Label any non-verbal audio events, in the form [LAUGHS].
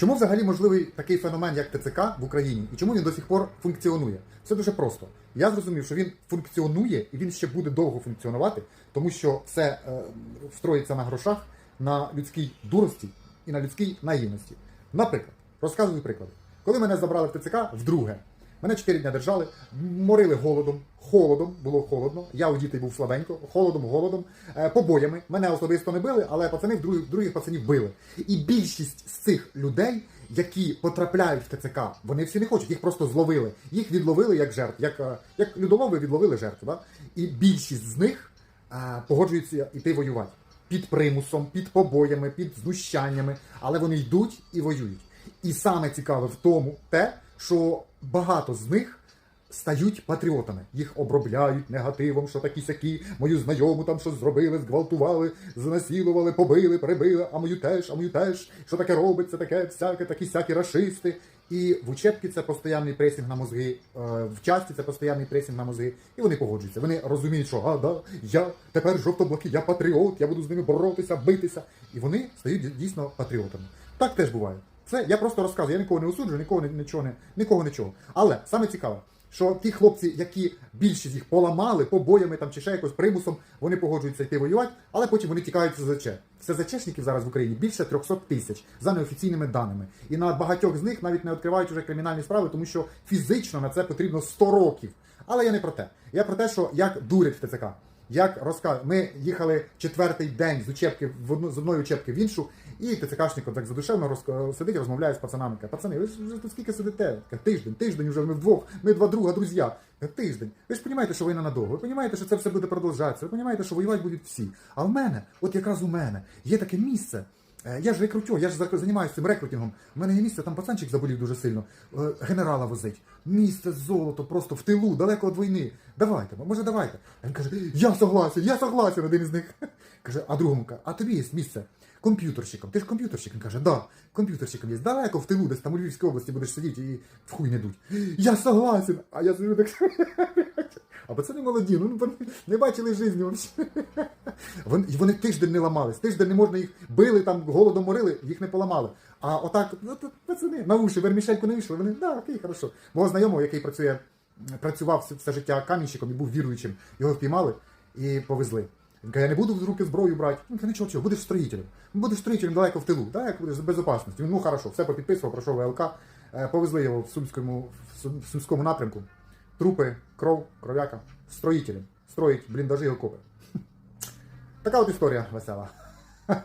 Чому взагалі можливий такий феномен, як ТЦК в Україні, і чому він до сих пор функціонує? Все дуже просто. Я зрозумів, що він функціонує і він ще буде довго функціонувати, тому що все е, встроїться на грошах, на людській дурості і на людській наївності. Наприклад, розказую приклади. Коли мене забрали в ТЦК вдруге, мене 4 дня держали, морили голодом, холодом, було холодно. Я у дітей був слабенько, холодом, голодом, е, побоями. Мене особисто не били, але пацани других, других пацанів били. І більшість з цих людей, які потрапляють в ТЦК, вони всі не хочуть, їх просто зловили. Їх відловили як жертв, як, е, як людолови відловили жертву. Да? І більшість з них е, погоджуються йти воювати під примусом, під побоями, під знущаннями, але вони йдуть і воюють. І саме цікаве в тому те, що багато з них стають патріотами. Їх обробляють негативом, що такі сякі, мою знайому там щось зробили, зґвалтували, знасилували, побили, перебили, а мою теж, а мою теж, що таке робиться, таке всяке, такі всякі рашисти. І в учебці це постійний пресінг на мозги, е, в часті це постійний пресінг на мозги, і вони погоджуються. Вони розуміють, що а, да, я тепер жовто-блакий, я патріот, я буду з ними боротися, битися. І вони стають дійсно патріотами. Так теж буває. Це я просто розказую, я нікого не осуджую, нікого нічого не нікого нічого. Але саме цікаве, що ті хлопці, які більшість їх поламали побоями там чи ще якось примусом, вони погоджуються йти воювати, але потім вони тікають з СЗЧ. СЗЧшників зараз в Україні більше 300 тисяч за неофіційними даними. І на багатьох з них навіть не відкривають вже кримінальні справи, тому що фізично на це потрібно 100 років. Але я не про те. Я про те, що як дурять в ТЦК. Як розказує, Ми їхали четвертий день з учебки в одну з одної учебки в іншу, і ТЦКшник так задушевно роз... сидить, розмовляє з пацанами. Каже, пацани, ви ж тут скільки сидите? Каже, тиждень, тиждень вже ми вдвох, ми два друга, друзі. Тиждень. Ви ж розумієте, що війна надовго. Ви розумієте, що це все буде продовжатися. Ви розумієте, що воювати будуть всі. А в мене, от якраз у мене, є таке місце. Е, Я ж рекрутер, я ж займаюся цим рекрутингом. У мене є місце, там пацанчик заболів дуже сильно. Е, Генерала возить. Місце золото, просто в тилу, далеко від війни. Давайте, може давайте. Він каже, я согласен, я согласен, один із них. [LAUGHS] Каже, а другому каже, а тобі є місце комп'ютерщиком. Ти ж комп'ютерщик? Він каже, да, комп'ютерщиком є. Далеко в тилу, десь там у Львівській області будеш сидіти і в хуй не дуть. Я согласен. А я сижу так. [LAUGHS] А пацани молоді, ну вони не бачили житті взагалі. Вони, тиждень не ламались. Тиждень не можна їх били, там голодом морили, їх не поламали. А отак, ну пацани, на уші, вермішельку не вийшли. Вони, да, окей, хорошо. Мого знайомого, який працює, працював все, життя камінщиком і був віруючим, його впіймали і повезли. Він каже, я не буду в руки зброю брати. Він каже, нічого, чого, будеш строїтелем. Будеш строїтелем далеко в тилу, так, як будеш з безопасності. Він, ну хорошо, все попідписував, пройшов ВЛК, Е, повезли його в Сумському, в Сумському напрямку. Трупи, кров, кров'яка, строїтелі. Строїть бліндажі і окопи. [LAUGHS] Така от історія весела. [LAUGHS]